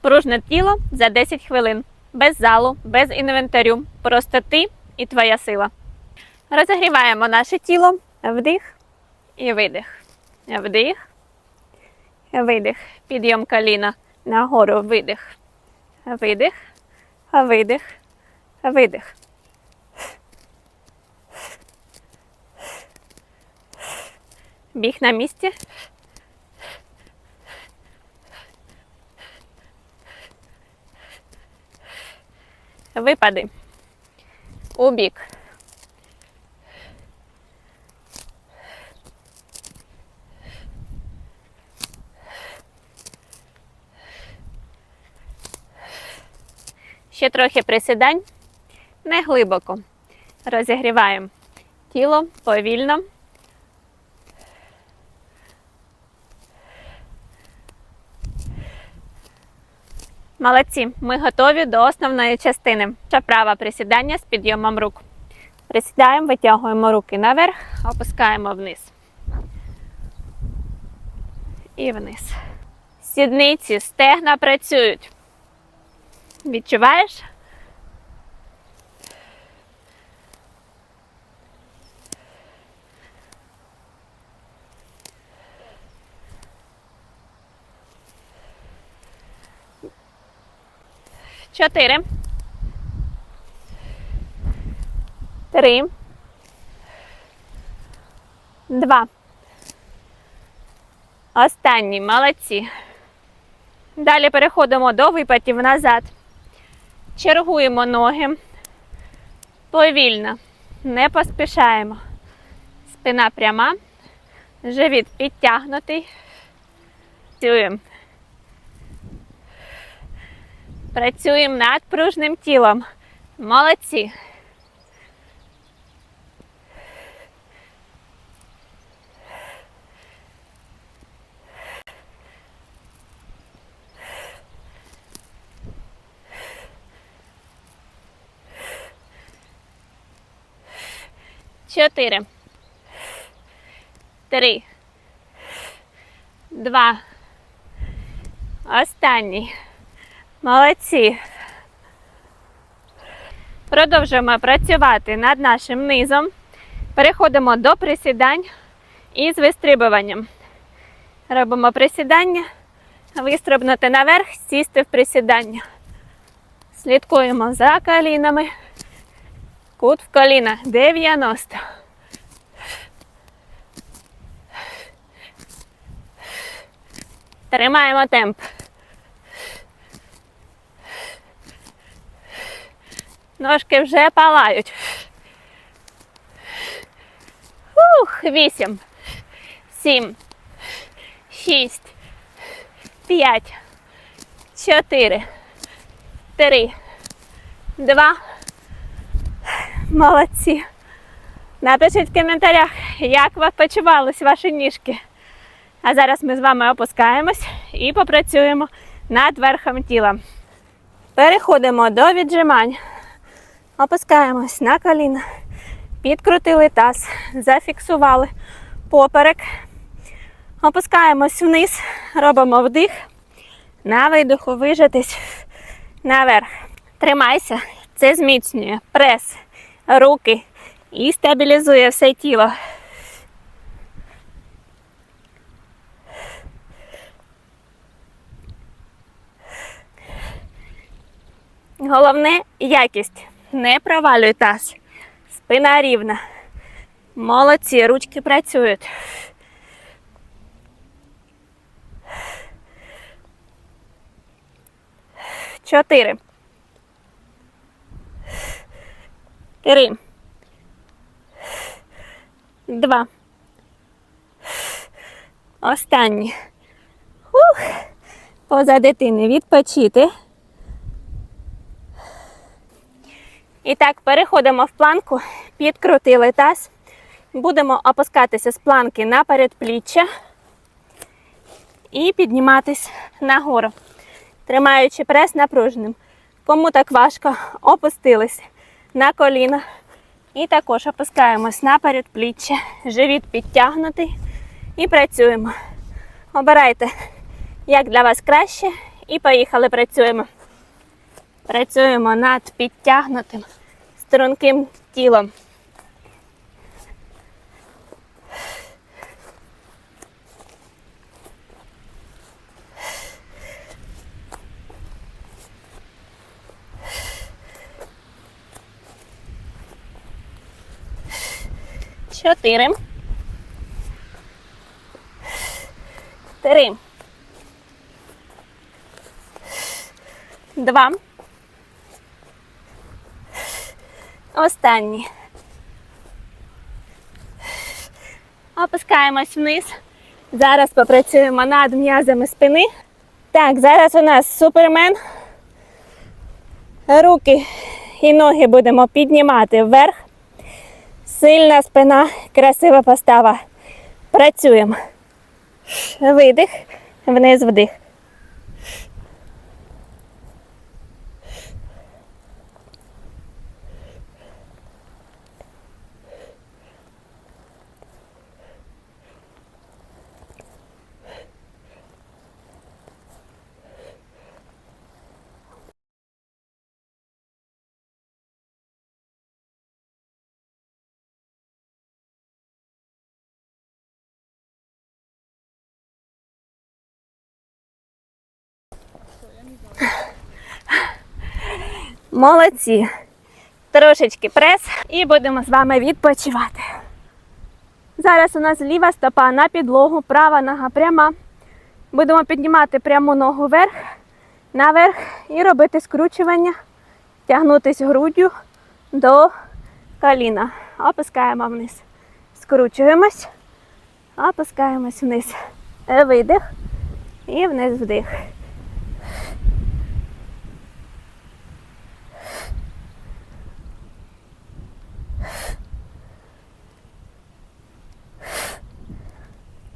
Пружне тіло за 10 хвилин. Без залу, без інвентарю. Просто ти і твоя сила. Розігріваємо наше тіло. Вдих і видих. Вдих. Видих. Підйом коліна. Нагору видих. Видих. Видих. Видих. Біг на місці. Випади. У бік. Ще трохи присідань. Не глибоко. Розігріваємо тіло повільно. Молодці, ми готові до основної частини. Це праве присідання з підйомом рук. Присідаємо, витягуємо руки наверх, опускаємо вниз. І вниз. Сідниці, стегна працюють. Відчуваєш? Чотири. Три. Два. Останній. Молодці. Далі переходимо до випадів назад. Чергуємо ноги. Повільно. Не поспішаємо. Спина пряма. Живіт підтягнутий. Працюємо. Працюємо над пружним тілом. Молодці. Чотири. Три. Два. Останній. Молодці. Продовжуємо працювати над нашим низом. Переходимо до присідань із вистрибуванням. Робимо присідання, вистрибнути наверх, сісти в присідання. Слідкуємо за колінами. Кут в коліна 90. Тримаємо темп. Ножки вже палають. Ух, вісім, сім, шість, п'ять, чотири, три, два. Молодці. Напишіть в коментарях, як вас почувались ваші ніжки. А зараз ми з вами опускаємось і попрацюємо над верхом тіла. Переходимо до віджимань. Опускаємось на коліна. Підкрутили таз, зафіксували поперек. Опускаємось вниз, робимо вдих. На видиху вижатись наверх. Тримайся, це зміцнює прес, руки і стабілізує все тіло. Головне якість. Не провалюй таз. Спина рівна. Молодці, ручки працюють. Чотири. Три. Два. Останні. Поза дитини відпочити. І так, переходимо в планку, підкрутили таз. Будемо опускатися з планки на передпліччя і підніматись нагору, тримаючи прес напруженим. Кому так важко, опустились на коліна. І також опускаємось на передпліччя, живіт підтягнутий і працюємо. Обирайте, як для вас краще, І поїхали, працюємо. Працюємо над підтягнутим струнким тілом. Чотири. Три. Два. Останні. Опускаємось вниз. Зараз попрацюємо над м'язами спини. Так, зараз у нас супермен. Руки і ноги будемо піднімати вверх. Сильна спина, красива постава. Працюємо. Видих, вниз вдих. Молодці. Трошечки прес і будемо з вами відпочивати. Зараз у нас ліва стопа на підлогу, права нога пряма. Будемо піднімати пряму ногу вверх, наверх і робити скручування, тягнутись груддю до коліна. Опускаємо вниз. Скручуємось, опускаємось вниз. Видих і вниз вдих.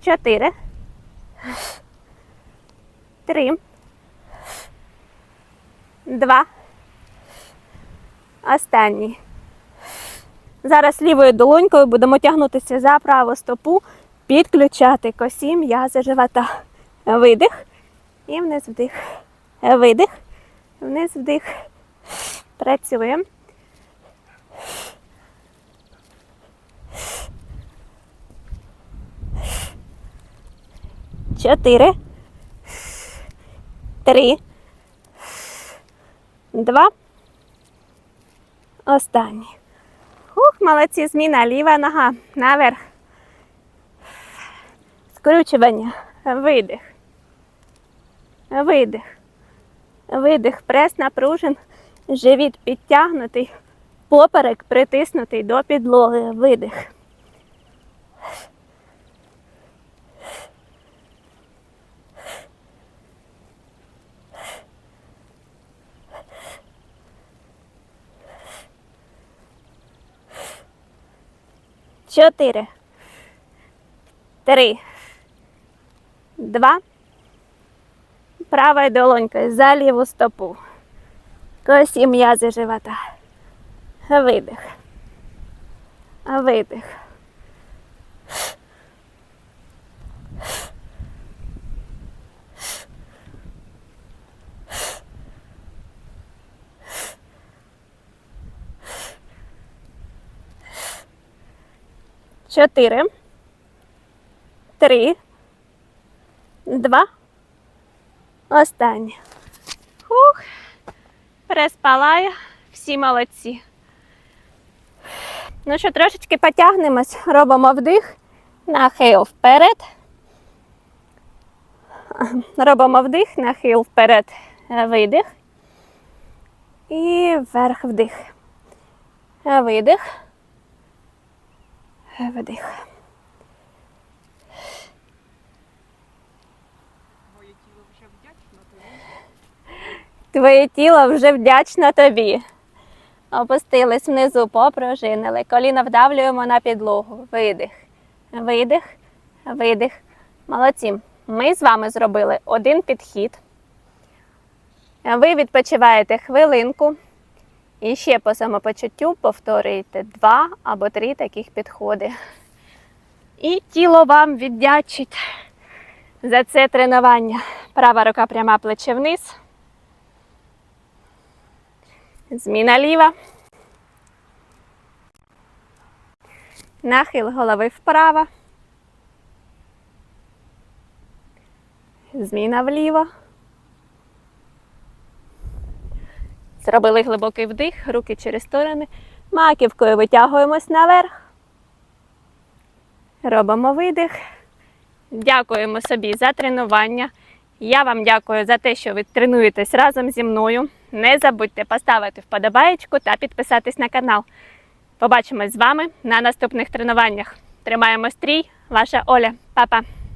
Чотири. Три. Два. Останній. Зараз лівою долонькою будемо тягнутися за праву стопу, підключати косі м'язи живота. Видих. І вниз вдих. Видих. Вниз вдих. Працюємо. Чотири. Три. Два. Останній. Ух, молодці, зміна. Ліва нога наверх. Скручування. Видих. Видих. Видих. Прес напружен. Живіт підтягнутий. Поперек притиснутий до підлоги. Видих. Чотири. Три. Два. Правою долонькою за ліву стопу. Косі м'язи живота. Видих. Видих. Чотири. Три. Два. Останнє. Хух. Переспалаю. Всі молодці. Ну що, трошечки потягнемось, робимо вдих, нахил вперед. Робимо вдих, нахил вперед, видих. І вверх вдих. Видих. Видих. Твоє тіло вже вдячно тобі. Опустились внизу, попрожинили. Коліна вдавлюємо на підлогу. Видих. Видих. Видих. Молодці. Ми з вами зробили один підхід. Ви відпочиваєте хвилинку. І ще по самопочуттю повторюєте два або три таких підходи. І тіло вам віддячить. за це тренування. Права рука пряма плече вниз. Зміна ліва. Нахил голови вправо. Зміна вліво. Зробили глибокий вдих, руки через сторони. Маківкою витягуємось наверх. Робимо видих. Дякуємо собі за тренування. Я вам дякую за те, що ви тренуєтесь разом зі мною. Не забудьте поставити вподобаєчку та підписатись на канал. Побачимось з вами на наступних тренуваннях. Тримаємо стрій, ваша Оля. Па-па!